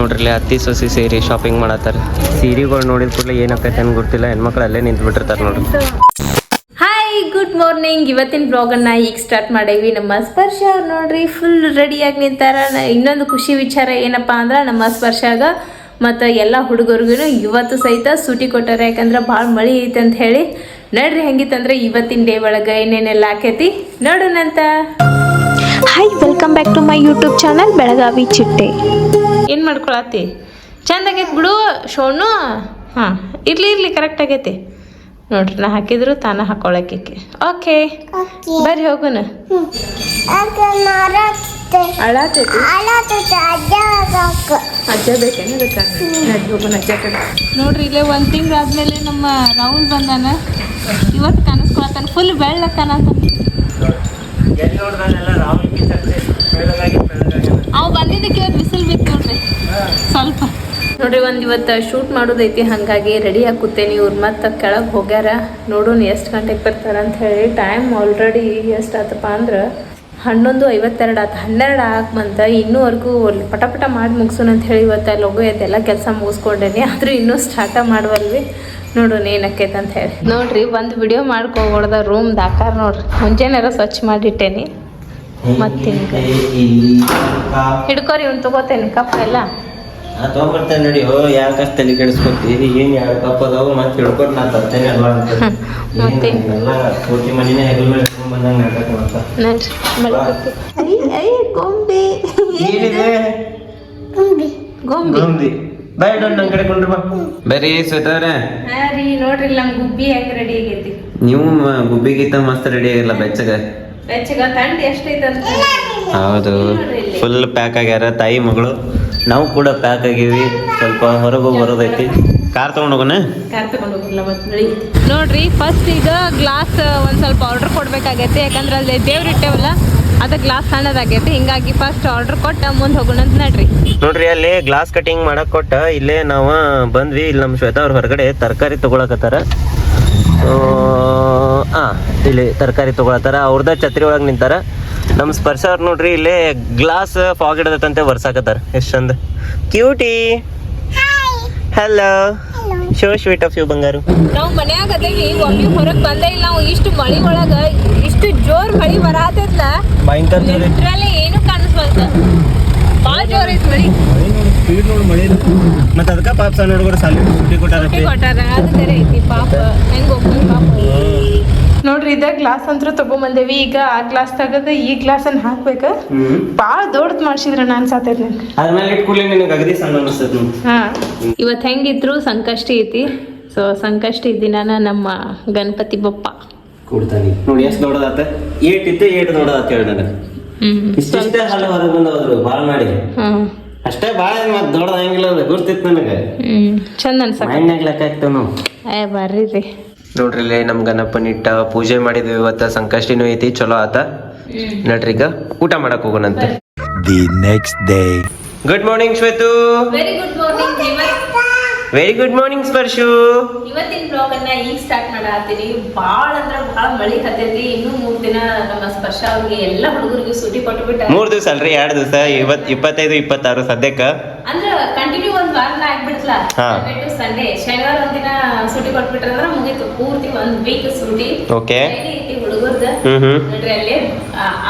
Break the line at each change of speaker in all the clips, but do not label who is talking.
ನೋಡ್ರಿ ಅತ್ತಿ ಸೊಸಿ ಸೇರಿ ಶಾಪಿಂಗ್ ಮಾಡತ್ತಾರ. ಸೀರೆಗಳು ನೋಡಿದ ಕೂಡಲೇ ಏನಾಕೈತೆ ಅಂತ ಗೊತ್ತಿಲ್ಲ. ಹೆಣ್ಮಕ್ಳು ಅಲ್ಲೇ ನಿಂತು ಬಿಟ್ಟಿರ್ತಾರೆ ನೋಡ್ರಿ.
ಹಾಯ್ ಗುಡ್ ಮಾರ್ನಿಂಗ್ ಇವತ್ತಿನ ಬ್ಲಾಗನ್ನ ಈಗ ಸ್ಟಾರ್ಟ್ ಮಾಡೇವಿ. ನಮ್ಮ ಸ್ಪರ್ಶ ಅವ್ರು ನೋಡ್ರಿ ಫುಲ್ ರೆಡಿಯಾಗಿ ನಿಂತಾರ. ಇನ್ನೊಂದು ಖುಷಿ ವಿಚಾರ ಏನಪ್ಪಾ ಅಂದ್ರೆ, ನಮ್ಮ ಸ್ಪರ್ಶಾಗ ಮತ್ತು ಎಲ್ಲ ಹುಡುಗರಿಗೂ ಇವತ್ತು ಸಹಿತ ಸೂಟಿ ಕೊಟ್ಟಾರ. ಯಾಕಂದ್ರೆ ಭಾಳ ಮಳೆ ಐತೆ ಅಂತ ಹೇಳಿ. ನೋಡ್ರಿ ಹೆಂಗಿತ್ತಂದ್ರೆ ಇವತ್ತಿನ ಡೇ ಒಳಗೆ ಏನೇನೆಲ್ಲ ಆಕೈತಿ. ನೋಡೋಣಂತ.
Hi welcome back to my YouTube channel Belagavi ಚಿಟ್ಟೆ
ಏನು ಮಾಡ್ಕೊಳತ್ತಿ? ಚಂದ ಆಗೈತೆ ಬಿಡು ಶೋನು. ಹಾಂ ಇರಲಿ ಇರಲಿ ಕರೆಕ್ಟ್ ಆಗೈತಿ. ನೋಡ್ರಿ ನಾ ಹಾಕಿದ್ರು ತಾನ ಹಾಕೊಳಕ್ಕೆ ಓಕೆ ಬರ್ರಿ ಹೋಗೋಣ ಅಜ್ಜ ಬೇಕೇನು ಅದಕ್ಕೆ? ನಡಿ ಹೋಗೋಣ ಅಜ್ಜ ಕಡೆ. ನೋಡ್ರಿ ಇಲ್ಲೇ ಒಂದು ತಿಂಗ್ಳು ಆದ್ಮೇಲೆ ನಮ್ಮ ರಾಹುಲ್ ಬಂದಾನ. ಇವತ್ತು ಕಾಣಿಸ್ಕೊಳತ್ತಾನ ಫುಲ್ ಬೆಳ್ಳ ಕಾಣತ್ತ ಸ್ವಲ್ಪ. ನೋಡ್ರಿ ಒಂದು ಇವತ್ತು ಶೂಟ್ ಮಾಡೋದೈತಿ ಹಾಗಾಗಿ ರೆಡಿ ಹಾಕುತ್ತೇನೆ ಇವ್ರ ಮತ್ತೆ ಕೆಳಗೆ ಹೋಗ್ಯಾರ. ನೋಡೋಣ ಎಷ್ಟು ಗಂಟೆಗೆ ಬರ್ತಾರ ಅಂತ ಹೇಳಿ. ಟೈಮ್ ಆಲ್ರೆಡಿ ಎಷ್ಟು ಆತಪ್ಪ ಅಂದ್ರೆ ಹನ್ನೊಂದು ಐವತ್ತೆರಡು ಆತು. ಹನ್ನೆರಡು ಆಗಿ ಬಂತ ಇನ್ನೂವರೆಗೂ ಪಟ ಪಟ ಮಾಡಿ ಮುಗಿಸೋಣ ಅಂತ ಹೇಳಿ ಇವತ್ತು ಲಗು ಎಲ್ಲ ಕೆಲಸ ಮುಗಿಸ್ಕೊಂಡೇನಿ. ಆದರೂ ಇನ್ನೂ ಸ್ಟಾರ್ಟ ಮಾಡುವಲ್ವಿ. ನೋಡೋಣ ಏನಕ್ಕೈತೆ ಅಂತ ಹೇಳಿ. ನೋಡ್ರಿ, ಒಂದು ವಿಡಿಯೋ ಮಾಡ್ಕೊಗೊಡ್ದ ರೂಮ್ ದಾಕಾರ ನೋಡ್ರಿ. ಮುಂಜಾನೆಲ್ಲ ಸ್ವಚ್ಛ ಮಾಡಿಟ್ಟೇನಿ. ಮತ್ತೆ ಹಿಂಗೆ ಹಿಡ್ಕೋರಿ ಇವನ್ ತಗೋತೇನೆ ಕಪ್ ಎಲ್ಲ.
ತಗೋಬರ್ತೇನೆ ನೋಡಿ. ಓ ಕಷ್ಟ ತಲೆ ಕೆಡಿಸ್ಕೊತಿ? ಏನು ಎರಡು ಕಪ್ ಅದಾವ ಮತ್ತೆ ಹಿಡ್ಕೊಂಡು ನಾ ತರ್ತೇನೆ ಅಲ್ವಾ ಅಂತ. ಎಲ್ಲ ಪೂರ್ತಿ ಮನಿನೇ ಹೆಗಲ ಮೇಲೆ ಬಂದಂಗೆ ನಾಟಕ ಮಾಡ್ತಾ
ನೋಡ್ರಿ ಮಲ್ಕೊತಿ. ಐ ಐ ಗೊಂಬೆ.
ಏನಿದೆ?
ಗೊಂಬೆ.
ಗೊಂಬಿ. ಬಾಯ್ ಡೊಂಡ್ ನನ್ ಕಡೆ ಕೊಂಡ್ರಿ ಬಾ. ಬರ್ರಿ ಶ್ವೇತವ್ರೆ
ಹಾ ರೀ ನೋಡ್ರಿ ನಮ್ಮ ನಮ್ ಗುಬ್ಬಿ ಹೆಂಗ್ ರೆಡಿ ಆಗೈತಿ?
ನೀವು ಗುಬ್ಬಿ ಗುಬ್ಬಿಗಿಂತ ಮಸ್ತ್ ರೆಡಿ ಆಗಿಲ್ಲ ಬೆಚ್ಚಗ.
ಬೆಚ್ಚಗ ತಂಡಿ ಎಷ್ಟೈತೆ ಅಂತ
ಹೌದು. ಫುಲ್ ಪ್ಯಾಕ್ ಆಗ್ಯಾರ ತಾಯಿ ಮಗಳು. ನಾವು ಕೂಡ ಪ್ಯಾಕ್ ಆಗೀವಿ. ಸ್ವಲ್ಪ ಹೊರಗೆ ಬರೋದೈತಿ. ಕಾರ್ ತಗೊಂಡು ಹೋಗೋಣ?
ಕಾರ್ ತಗೊಂಡ್ ಹೋಗಿಲ್ಲ ಮತ್ತೆ ನಡಿ ನೋಡ್ರಿ ಫಸ್ಟ್ ಈಗ ಗ್ಲಾಸ್ ಒಂದ್ ಸ್ವಲ್ಪ ಆರ್ಡರ್ ಕೊಡ್ಬೇಕಾಗೈತಿ. ಯಾಕಂದ್ರೆ ಅಲ್ಲಿ ದೇವ್ರ ಇಟ್ಟೇವಲ್ಲ ಅದ ಗ್ಲಾಸ್ ಸಣ್ಣದಾಗೈತಿ. ಹಿಂಗಾಗಿ ಫಸ್ಟ್ ಆರ್ಡರ್ ಕೊಟ್ಟ ಮುಂದೆ ಹೋಗೋಣ ಅಂತ ನೋಡ್ರಿ.
ನೋಡ್ರಿ ಅಲ್ಲಿ ಗ್ಲಾಸ್ ಕಟಿಂಗ್ ಮಾಡಕ್ ಕೊಟ್ಟ ಇಲ್ಲೇ ನಾವು ಬಂದ್ವಿ. ಇಲ್ಲಿ ನಮ್ಮ ಶ್ವೇತಾ ಅವ್ರ ಹೊರಗಡೆ ತರಕಾರಿ ತಗೊಳಕತ್ತಾರ. ಆ ಇಲ್ಲಿ ತರಕಾರಿ ತೊಗೊಳತ್ತಾರ. ಅವ್ರದ ಛತ್ರಿ ಒಳಗೆ ನಿಂತಾರ. ನಮ್ಮ ಸ್ಪರ್ಶ ಅವ್ರು ನೋಡ್ರಿ ಇಲ್ಲೇ ಗ್ಲಾಸ್ ಫಾಗ್ ಹಿಡದತ್ತಂತೆ ಬರ್ಸಾಕತ್ತಾರ ಎಷ್ಟು ಚಂದ. Cutie hello so sweet of you ಬಂಗಾರು.
ನಾವು ಮನ್ಯಾಗ ಅದೇವಿ ಒಮ್ಮೆ ಹೊರಗ್ ಬಂದೇ ಇಲ್ಲ ನಾವು ಇಷ್ಟು ಮಳಿ ಒಳಗ ಇಷ್ಟು ಜೋರ್ ಮಳಿ ಬರಾತೈತ್ಲ.
ಭಯಂಕರ
ಲಿಟ್ರಲಿ ಏನು ಕಾಣಿಸ್ಬಾರ್ದು
ಸ್ಪೀಡ್ ನೋಡಿ ಮಳೆ ಮತ್ತೆ ಅದಕ್ಕೆ ಪಾಪ ಸಣ್ಣ ಹುಡುಗರು ಸಾಲಿ ಸುಟ್ಟಿ
ಕೊಟ್ಟಾರ ಅದು ಬೇರೆ ಐತಿ ಪಾಪ. ಹೆಂಗ್ ಹೋಗ್ಬೋದು ಪಾಪ? ನೋಡ್ರಿ ಇದ ಗ್ಲಾಸ್ ಅಂತೂ ತಗೊಂಬಂದೇವಿ. ಈಗ ಆ ಗ್ಲಾಸ್ ತಗದ ಈ ಗ್ಲಾಸ್ ಅನ್ನ ಹಾಕ್ಬೇಕ.
ಬಾಳ
ದೊಡ್ಡ ದೊಡ್ಡದ್ ಮಾಡ್ಸಿದ್ರ ನಾನ್ ಸಾತೈತಿ ಇವತ್ ಹೆಂಗಿದ್ರು ಸಂಕಷ್ಟಿ ಐತಿ. ಸೊ ಸಂಕಷ್ಟಿ ದಿನಾನ ನಮ್ಮ ಗಣಪತಿ ಬಪ್ಪ.
ಕೊಡ್ತಾನೆ. ನೋಡಿ ಎಷ್ಟು ದೊಡ್ಡದಾತ? ಏಟ್ ಇತ್ತು ಏಟ್ ದೊಡ್ಡದಾತ ಹೇಳಿ ನನಗೆ. ಇಷ್ಟಿಷ್ಟೇ ಹಲ್ಲು ಹೊರಗೆ ಬಂದವರು ಭಾಳ ಮಾಡಿ.
ಹ್ಮ್
ಅಷ್ಟೇ ಭಾಳ ಮತ್ತೆ ದೊಡ್ಡದಾಗಿಲ್ಲ ಅದು ಗುರ್ತಿತ್ತು ನನಗೆ.
ಹ್ಮ್. ಚಂದ ಅನ್ಸಕ
ಮೈನ್ಯಾಗ ಲೆಕ್ಕ ಆಗ್ತಾವ ನಾವು
ಏ ಬರ್ರಿ ರೀ.
ನೋಡ್ರಿ ಇಲ್ಲಿ ನಮ್ ಗಣಪನ ಇಟ್ಟ ಪೂಜೆ ಮಾಡಿದ್ವಿ ಇವತ್ತ ಸಂಕಷ್ಟಿನೂ ಐತಿ ಚಲೋ ಆತ. ನಡ್ರಿ ಈಗ ಊಟ ಮಾಡಕ್ ಹೋಗೋಣಂತೆ
the next day
good morning Shwetu.
Very good morning
very good morning Sparshu
ಇವತ್ತಿನ ಬ್ಲಾಗ್ ಅನ್ನ ಈಗ ಸ್ಟಾರ್ಟ್ ಮಾಡತ್ತೀನಿ. ಭಾಳ ಅಂದ್ರ ಭಾಳ ಮಳಿ ಹತ್ತೈತಿ ಇನ್ನೂ ಮೂರ್ ದಿನ ನಮ್ಮ ಸ್ಪರ್ಶ ಅವ್ರಿಗೆ ಎಲ್ಲ ಹುಡುಗರಿಗೆ ಸೂಟಿ ಕೊಟ್ಟು ಬಿಟ್ಟ
ಮೂರ್ ದಿವಸ ಅಲ್ರಿ? ಎರಡ್ ದಿವಸ? ಇವತ್ ಇಪ್ಪತ್ತೈದು ಇಪ್ಪತ್ತಾರು ಸದ್ಯಕ್ಕ?
ಅಂದ್ರ ಕಂಟಿನ್ಯೂ ಒಂದ್ ವಾರ ಆಗ್ಬಿಡ್ತಲ್ಲ. ಸಂಡೇ ಶನಿವಾರ ಒಂದಿನ ಸೂಟಿ ಕೊಟ್ಬಿಟ್ರ ಮುಗೀತು. ಪೂರ್ತಿ ಒಂದ್ ವೀಕ್ ಸೂಟಿ.
ಓಕೆ
ಹುಡುಗರ್ದ. ನೋಡ್ರಿ ಅಲ್ಲೇ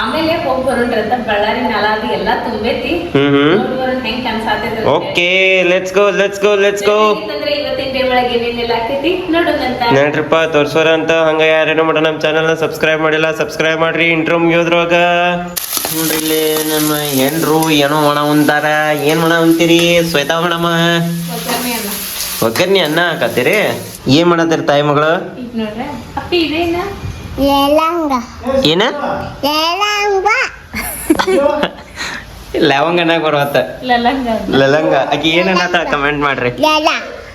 ಆಮೇಲೆ ಹೋಗಿ ಬರೋಣ್ರಿ ಅಂತ ಬಳ್ಳಾರಿ ನೆಲ ಅದು ಎಲ್ಲಾ ತುಂಬೈತಿ. ನೋಡ್ ಬರೋಣ ಹೆಂಗ್ ಕಾಣಿಸಾತೈತಿ
okay let's go let's go let's go
ಅಂದ್ರೆ ಇವತ್ತಿನ ಡೇ ಒಳಗೆ ಏನೇನೆಲ್ಲ ಆಕೈತಿ ನೋಡೋಣಂತ
ನೋಡ್ರಿಪ್ಪ ತೋರ್ಸೋರ ಅಂತ ಹಂಗ ಯಾರೇನೋ ಮಾಡ ನಮ್ಮ ಚಾನಲ್ನ ಸಬ್ಸ್ಕ್ರೈಬ್ ಮಾಡಿಲ್ಲ ಸಬ್ಸ್ಕ್ರೈಬ್ ಮಾಡ್ರಿ ಇಂಟ್ರೋ ಮುಗಿಯೋದ್ರೊಳಗ. ನೋಡ್ರಿ ಇಲ್ಲಿ ನಮ್ಮ ಹೆಣ್ರು ಏನೋ ಒಣ ಉಂತಾರ ಏನ್ ಒಣ ಉಂತೀರಿ ಶ್ವೇತಾ ಮೇಡಮ.
ಒಗ್ಗರಣೆ ಅನ್ನ.
ಒಗ್ಗರ್ನಿ ಅನ್ನ ಹಾಕತ್ತೀರಿ? ಏನ್ ಮಾಡತ್ತೀರಿ ತಾಯಿ ಮಗಳು?
ಈಗ
ಏನ? ಲವಂಗ ಲವಂಗನ ಬರುವತ್ತ
ಲಲಂಗ.
ಲಲಂಗ. ಆಕಿ ಅಂತ ಕಮೆಂಟ್ ಮಾಡ್ರಿ.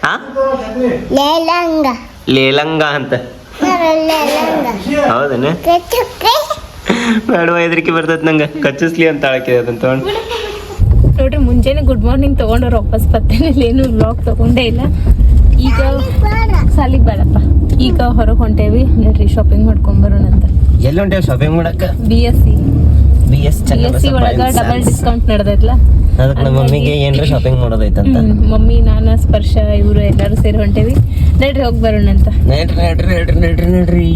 ಹಾ? ಲೇಲಂಗ. ಅಂತ. ಹೌದನ? ಬೇಡವ ಹೆದರಿಕೆ ಬರ್ತೈತಿ ನಂಗೆ. ಕಚ್ಚಿಸ್ಲಿ ಅಂತ ಹಾಕಿದೆ ಅದನ್ನ ತಗೊಂಡು.
ನೋಡ್ರಿ ಮುಂಜಾನೆ ಗುಡ್ ಮಾರ್ನಿಂಗ್ ತಗೊಂಡ್ರೆ ವಾಪಸ್ ಬರ್ತೇನೆ ಏನು ಬ್ಲಾಗ್ ತಗೊಂಡೇ ಇಲ್ಲ. ಈಗ ಸಾಲಿಗೆ ಬೇಡಪ್ಪ. ಈಗ ಹೊರಗೆ ಹೊಂಟೇವಿ. ನೋಡ್ರಿ ಶಾಪಿಂಗ್ ಮಾಡ್ಕೊಂಡ್ ಬರೋಣ ಅಂತ.
ಎಲ್ಲಿ ಹೊಂಟೇವ್ ಶಾಪಿಂಗ್ ಮಾಡಕ್ಕ
B S C
B S
S C ಒಳಗ ಡಬಲ್ ಡಿಸ್ಕೌಂಟ್ ನಡೆದೈತ್ಲ.
ಅದಕ್ಕೆ ನಮ್ಮ ಮಮ್ಮಿಗೆ ಏನ್ರ ಶಾಪಿಂಗ್ ಮಾಡೋದೈತಂತ.
ಮಮ್ಮಿ ನಾನು ಸ್ಪರ್ಶ ಇವರು ಎಲ್ಲರೂ ಸೇರಿ ಹೊಂಟೇವಿ. ನಡ್ರಿ ಹೋಗಿ ಬರೋಣ ಅಂತ.
ನಡ್ರಿ ನಡ್ರಿ ನಡ್ರಿ ನಡ್ರಿ ನಡ್ರಿ.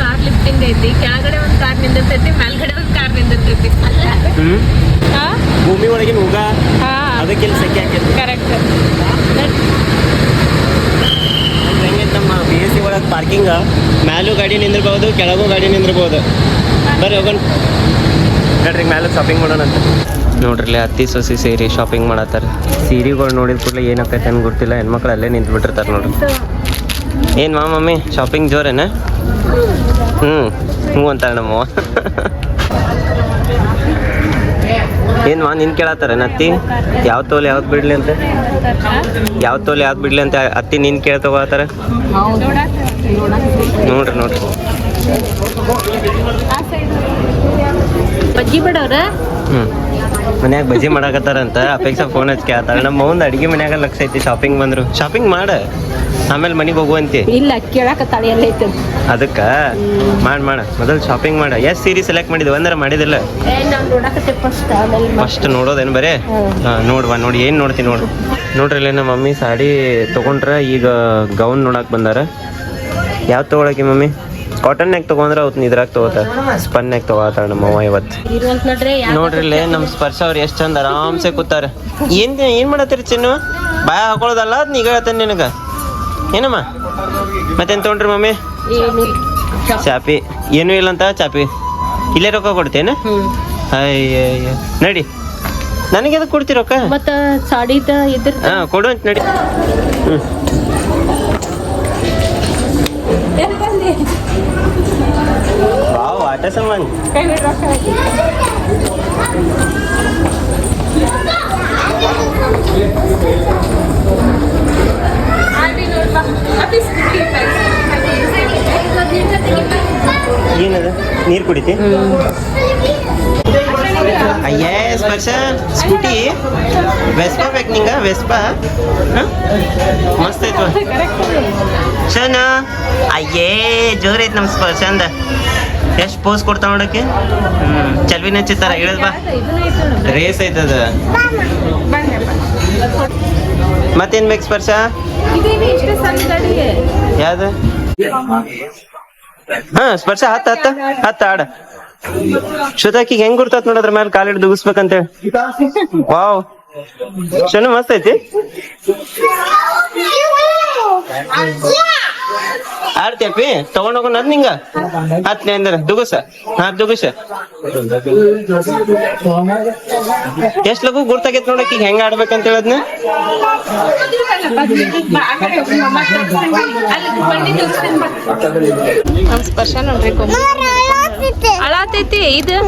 ಕಾರ್ ಲಿಫ್ಟಿಂಗ್ ಐತಿ. ಕೆಳಗಡೆ ಒಂದ್ ಕಾರ್ ನಿಂದಿರ್ತೈತಿ ಮೇಲ್ಗಡೆ ಒಂದ್ ಕಾರ್ ನಿಂದಿರ್ತೈತಿ.
ಭೂಮಿ ಒಳಗಿನ ಹೋಗ
ಹಾ.
ಅದಕ್ಕೆ ಇಲ್ಲಿ ಸೆಕೆ ಹಾಕೈತಿ
ಕರೆಕ್ಟ್
ಹೆಂಗೈತೆ ನಮ್ಮ ಬಿ ಎಸ್ ಸಿ ಒಳಗೆ ಪಾರ್ಕಿಂಗ್ ಮ್ಯಾಲೂ ಗಾಡಿ ನಿಂದಿರ್ಬೋದು ಕೆಳಗೂ ಗಾಡಿ ನಿಂದಿರ್ಬೋದು. ಬರ್ರಿ ಹೋಗೋಣ. ನಡ್ರಿ ಮ್ಯಾಲೂ ಶಾಪಿಂಗ್ ಮಾಡೋಣ ಅಂತ. ನೋಡ್ರಿ ಅತ್ತಿ ಸೊಸಿ ಸೀರೆ ಶಾಪಿಂಗ್ ಮಾಡತ್ತಾರ. ಸೀರೆಗಳು ನೋಡಿದ ಕೂಡಲೇ ಏನಾಕೈತೆ ಅಂತ ಗೊತ್ತಿಲ್ಲ. ಹೆಣ್ಮಕ್ಳು ಅಲ್ಲೇ ನಿಂತು ಬಿಟ್ಟಿರ್ತಾರೆ ನೋಡ್ರಿ. ಏನು ಮಾ ಮಮ್ಮಿ? ಶಾಪಿಂಗ್ ಜೋರೇನ? ಹ್ಞೂ ಹ್ಞೂ ಅಂತಾರೆ ನಮ್ಮವ್ವ ಏನು ಮಾ ನಿನ್ ಕೇಳತ್ತಾರ ಅತ್ತಿ? ಯಾವ ತೋಲ್ ಯಾವ್ದು ಬಿಡ್ಲಿ ಅಂತ? ಯಾವ ತೋಲ್ ಯಾವ್ದು ಬಿಡ್ಲಿ ಅಂತ ಅತ್ತಿ ನಿನ್ ಕೇಳ ತಗೋತಾರ ನೋಡ್ರಿ ನೋಡ್ರಿ.
ಬಜ್ಜಿ ಬಿಡವ್ರ
ಮನ್ಯಾಗ ಬಜ್ಜಿ ಮಾಡಾಕತ್ತಾರಂತ ಅಪೇಕ್ಷಾ ಫೋನ್ ಹಚ್ಚಿ ಕೇಳ್ತಾರ. ನಮ್ಮ ಅಡಿಗೆ ಮನ್ಯಾಗ ಲಕ್ಷ ಐತಿ ಶಾಪಿಂಗ್ ಬಂದ್ರು. ಶಾಪಿಂಗ್ ಮಾಡ. ಆಮೇಲೆ ಮನೆಗೆ ಹೋಗುವಂತೆ
ಇಲ್ಲ ಎಲ್ಲ ಐತೆ.
ಅದಕ್ಕೆ? ಮಾಡ್ ಮಾಡ. ಮೊದಲು ಶಾಪಿಂಗ್ ಮಾಡ. ಎಷ್ಟ್ ಸೀರೆ ಸೆಲೆಕ್ಟ್ ಮಾಡಿದ್ವಿ? ಅಂದ್ರೆ ಮಾಡಿದಿಲ್ಲ.
ಫಸ್ಟ್
ನೋಡೋದೇನು ಬರೇ? ನೋಡುವ ನೋಡಿ ಏನು ನೋಡ್ತೀನಿ ನೋಡು. ನೋಡ್ರಿ ಇಲ್ಲಿ ನಮ್ಮ ಮಮ್ಮಿ ಸಾಡಿ ತೊಗೊಂಡ್ರ ಈಗ ಗೌನ್ ನೋಡಕ್ ಬಂದಾರ. ಯಾವ್ದು ತೊಗೊಳಕಿ ಮಮ್ಮಿ? ಕಾಟನ್ಯಾಗೆ ತಗೊಂಡ್ರೆ ಅವತ್ತು ಇದ್ರಾಗ ತೊಗೋತಾರ ಯಾಕೆ ತೊಗೋತಾರ ನಮ್ಮ ಅವ್ವ ಇವತ್ತು.
ನೋಡ್ರಿ
ಇಲ್ಲೇ ಇಲ್ಲಿ ನಮ್ಮ ಸ್ಪರ್ಶ ಅವ್ರು ಎಷ್ಟು ಚಂದ ಆರಾಮ್ಸೆ ಕೂತಾರ. ಏನ್ ಏನ್ ಮಾಡತ್ತೀರಿ ಚಿನ್ನು? ಬಾಯ ಹಾಕೊಳ್ಳೋದಲ್ಲ ಅದ್ ನೀಗ ಹೇಳ್ತಾನೆ ನಿನಗ? ಏನಮ್ಮ? ಮತ್ತೇನ್ ತೊಗೊಂಡ್ರಿ ಮಮ್ಮಿ? ಚಾಪಿ. ಏನೂ ಇಲ್ಲ ಅಂತ ಚಾಪಿ. ಇಲ್ಲೇ ರೊಕ್ಕ ಕೊಡ್ತೇನೆ? ಅಯ್ಯ ನಡಿ. ನನಗೆ ಅದಕ್ಕೆ ಕೊಡ್ತಿ ರೊಕ್ಕ?
ಮತ್ತ ಸಾಡಿದ ಇದ್ರ
ಹಾ ಕೊಡು ಅಂತ ನಡಿ. ಹ್ಮ್. ವಾವ್ ಆಟ ಸಾಮಾನ್ ಏನದ ನೀರು ಕುಡಿತಿ? ಅಯ್ಯೇ ಸ್ಪರ್ಶ ಸ್ಕೂಟಿ? ವೆಸ್ಪಾ ಬೇಕು ನಿಂಗ ವೆಸ್ಪಾ ಹ? ಮಸ್ತ್ ಐತ್ವ ಶನ ಅಯ್ಯೇ ಜೋರ್ ಐತ್ ನಮ್ಮ ಸ್ಪರ್ಶ ಅಂದ. ಎಷ್ಟು ಪೋಸ್ ಕೊಡ್ತಾ ನೋಡಕ್ಕೆ? ಹ್ಮ್ ಚಲ್ವಿನ ಚಿತ್ತಾರ ಇಳದ್ ಬಾ. ರೇಸ್ ಐತದ ಮತ್ತೇನ್ ಬೇಕು ಸ್ಪರ್ಶ? ಯಾವ್ದು? ಹಾ ಸ್ಪರ್ಶ ಹತ್ತ ಹತ್ತ ಹತ್ತ ಆಡ. ಶ್ವತಾಕಿ ಹೆಂಗ್ ಗುರ್ತಾತ್ ನೋಡದ್ರ ಮೇಲೆ ಕಾಲಿಡ್ ದುಗಿಸ್ಬೇಕಂತ ವಾವ್. ಶನು ಮಸ್ತ್ ಐತಿ? ಆಡ್ತಿಯಪ್ಪಿ ತಗೊಂಡ್ ಹೋಗೋಣ ಅದ್ ನಿಂಗ. ಹತ್ತನೇ ಅಂದ್ರೆ ದುಗುಸ ಹಾ ದುಗುಸ. ಎಷ್ಟ್ ಲಗು ಗುರ್ತಾಗೈತ್ ನೋಡಕ್ ಈಗ ಹೆಂಗ ಆಡ್ಬೇಕಂತ ಹೇಳದ್ನ?
ಸ್ಪರ್ಶ ನೋಡ್ರಿ ಅಳಾತೈತಿ ಇದು.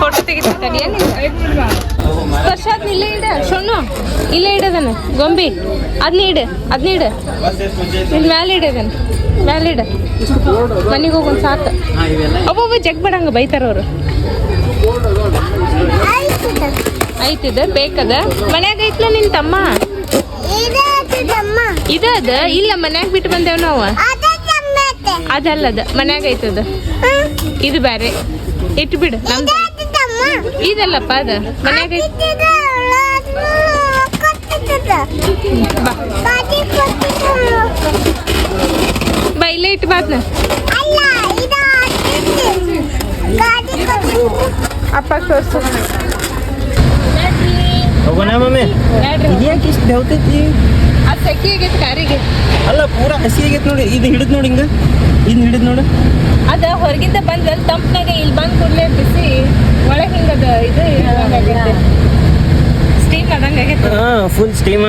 ಫೋಟೋ ತೆಗಿತಾನೆ ಸ್ಪರ್ಶ ಅದ್ನ ಇಲ್ಲೇ ಇಡ ಶೊಣ್ಣು ಇಲ್ಲೇ ಇಡದನ ಗೊಂಬಿ. ಅದ್ನ ಇಡು ಅದ್ನ ಇಡು. ಇಲ್ಲಿ ಮ್ಯಾಲೆ ಇಡದನ ಮ್ಯಾಲೆ ಇಡ. ಮನೆಗೆ ಹೋಗೋನ್ ಸಾಕು. ಒಬ್ಬೊಬ್ಬ ಜಗ್ ಬಡಂಗ ಬೈತಾರ ಅವ್ರು. ಐತಿದ ಬೇಕದ? ಮನ್ಯಾಗ ಐತ್ಲ ನಿನ್ ತಮ್ಮ? ಇದ ಅದ ಇಲ್ಲ ಮನ್ಯಾಗ ಬಿಟ್ಟು ಬಂದೇವ್ ನಾವು. ಅದಲ್ಲದ ಮನ್ಯಾಗ ಐತದ. ಇದು ಬ್ಯಾರೆ. ಇಟ್ಟು ಬಿಡು ಇದಲ್ಲಪ್ಪ ಅದ. ಮನ್ಯಾಗ ಐತಿ ಬಾ ಇಲ್ಲೇ ಇಟ್ಟು ಬಾತ್ನ ಅಪ್ಪ ತೋರ್ಸು.
ಹೋಗೋಣ ಮಮ್ಮಿ ಇದ್ಯಾಕೆ ಇಷ್ಟು ಬೆವ್ತೈತಿ
ಅದು ಸೆಕೆ ಆಗೈತೆ ಕಾರಿಗೆ
ಅಲ್ಲ ಪೂರಾ ಹಸಿ ಆಗೈತೆ ನೋಡಿ ಇದು ಹಿಡಿದ್ ನೋಡಿ ಹಿಂಗ. ಇದ್ ಹಿಡಿದ್ ನೋಡು.
ಅದ ಹೊರಗಿಂದ ಬಂದ ತಂಪನಾಗ ಇಲ್ಲಿ ಬಂದ್ ಕೂಡಲೇ ಬಿಸಿ ಒಳಗೆ ಹಿಂಗದ ಇದು ಸ್ಟೀಮ್ ಆದಂಗ ಆಗೈತೆ.
ಹಾ ಫುಲ್ ಸ್ಟೀಮ್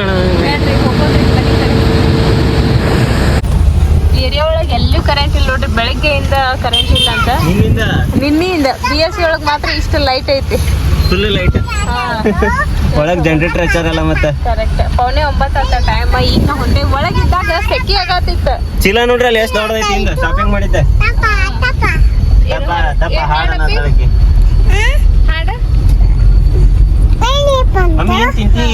ಏರಿಯಾ ಒಳಗೆ ಎಲ್ಲೂ ಕರೆಂಟ್ ಇಲ್ಲ ನೋಡ್ರಿ ಬೆಳಗ್ಗೆಯಿಂದ ಕರೆಂಟ್ ಇಲ್ಲ ಅಂತ.
ನಿನ್ನಿಂದ
ನಿನ್ನೆಯಿಂದ ಬಿ ಎಸ್ ಸಿ ಒಳಗೆ ಮಾತ್ರ ಇಷ್ಟು ಲೈಟ್ ಐತಿ.
ಫುಲ್ ಲೈಟ್
ಹಾ.
ಒಳಗ್ ಜನರೇಟರ್ ಹಚ್ಚಾರಲ್ಲ ಮತ್ತೆ?
ಕರೆಕ್ಟ್ ಪೌನೆ ಒಂಬತ್ತು ಟೈಮ್ ಈಗ ನಾ ಹೊಂಟೆ ಒಳಗಿದ್ದಾಗ ಸೆಕಿ ಆಗತ್ತಿತ್ತು
ಚೀಲ ನೋಡ್ರಿ ಅಲ್ಲಿ ಎಷ್ಟು ದೊಡ್ಡದೈತಿ ಹಿಂಗ ಶಾಪಿಂಗ್ ಮಾಡಿದ್ದೆ. ತಪ್ಪ ತಪ್ಪ. ಹಾಡೋಣ ಅಂತ ಅದಕ್ಕೆ.
ಹಾಡ?
ಮಮ್ಮಿ ಏನ್ ತಿಂತಿ?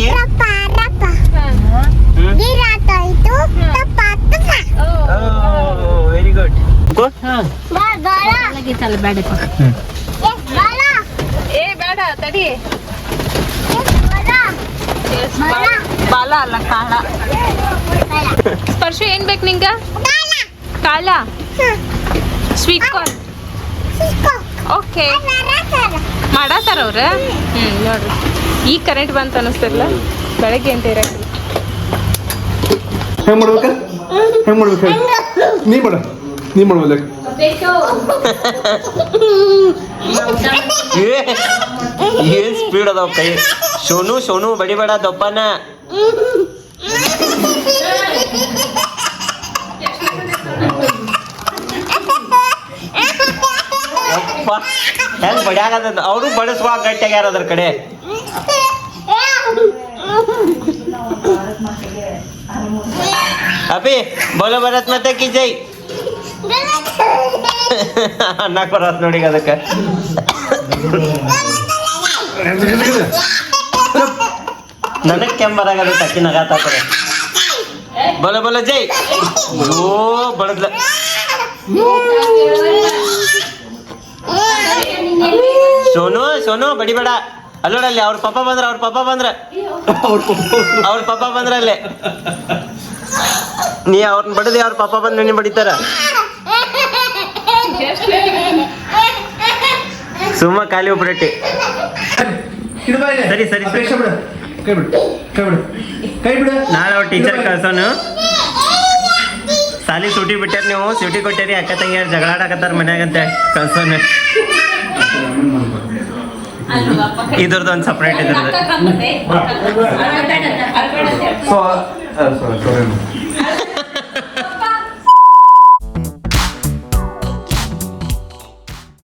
ವೆರಿ ಗುಡ್
ಏ ಬೇಡ ತಡಿ. ಬಾಲ. ಅಲ್ಲ ಕಾಳ ಸ್ಪರ್ಶ ಏನ್ ಬೇಕು ನಿಂಗ? ಕಾಳ ಸ್ವೀಟ್ ಕಾರ್ನ್ ಓಕೆ ಮಾಡತ್ತಾರ ಅವ್ರ? ಹ್ಮ್ ನೋಡ್ರಿ. ಈಗ ಕರೆಂಟ್ ಬಂತ ಅನಿಸ್ತಿರ್ಲ ಬೆಳಗ್ಗೆ ಅಂತ ಇರಕ್ಕೆ?
ಹೆಂಗ್ ಮಾಡ್ಬೇಕ? ಹೆಂಗ್ ಮಾಡ್ಬೇಕು? ನೀ ಮಾಡ. ನೀ ಮಾಡ್ಬೋದ
ಏನ್ ಸ್ಪೀಡ್ ಅದಾವ ಕೈ? ಸೋನು ಸೋನು ಬಡಿಬೇಡ ಯಪ್ಪ, ಹೆಂಗ್ ಬಡಿಯಾಗದ ಅವರು ಬಡಿಸುವ ಗಟ್ಟಿಯಾಗ್ಯಾರ ಅದ್ರ ಕಡೆ. ಅಪಿ ಬೋಲೋ ಬರತ್ ಮತ್ತೆ ಕಿಜೈ ಅನ್ನಕ್ ಬರತ್ ನೋಡಿ ಅದಕ್ಕೆ. ನನಗ್ ಕೆಂಬರಾಗದ ತಕ್ಕಿ ನಗಾತಾಕರೆ ಬಲ ಬಲ ಜೈ. ಓ ಬಡದ್ಲ. ಸೋನು ಸೋನು ಬಡಿಬೇಡ. ಅಲ್ಲೋಡಲ್ಲಿ ಅವ್ರ ಪಪ್ಪ ಬಂದ್ರ ಅವ್ರ ಪಪ್ಪ ಬಂದ್ರ. ಅವ್ರ ಪಪ್ಪ ಬಂದ್ರ ಅಲ್ಲೇ. ನೀ ಅವ್ರನ್ನ ಬಡದಿ ಅವ್ರ ಪಪ್ಪ ಬಂದ್ರೆ ನೀನು ಬಡಿತಾರ. ಸುಮ್ಮ ಖಾಲಿ ಒಬ್ಬರಟ್ಟಿ ಸರಿ, ಸರಿ, ಸರಿ.
ಕೈ ಬಿಡು ಕೈ ಬಿಡು. ಕೈ ಬಿಡು. ಕೈ
ನಾಳೆ ಅವ್ರ ಟೀಚರ್ ಕಳ್ಸೋನು. ಸಾಲಿ ಸೂಟಿ ಬಿಟ್ಟಾರ ನೀವು ಸೂಟಿ ಕೊಟ್ಟಿರಿ ಅಕ್ಕ ತಂಗಿ ಜಗಳಾಡಕತ್ತಾರ ಮನ್ಯಾಗ ಅಂತ ಕಳ್ಸೋನು. ಇದ್ರದ್ದು ಒಂದು ಸಪ್ರೇಟ್ ಇದ್ರದ್ದು.
So sorry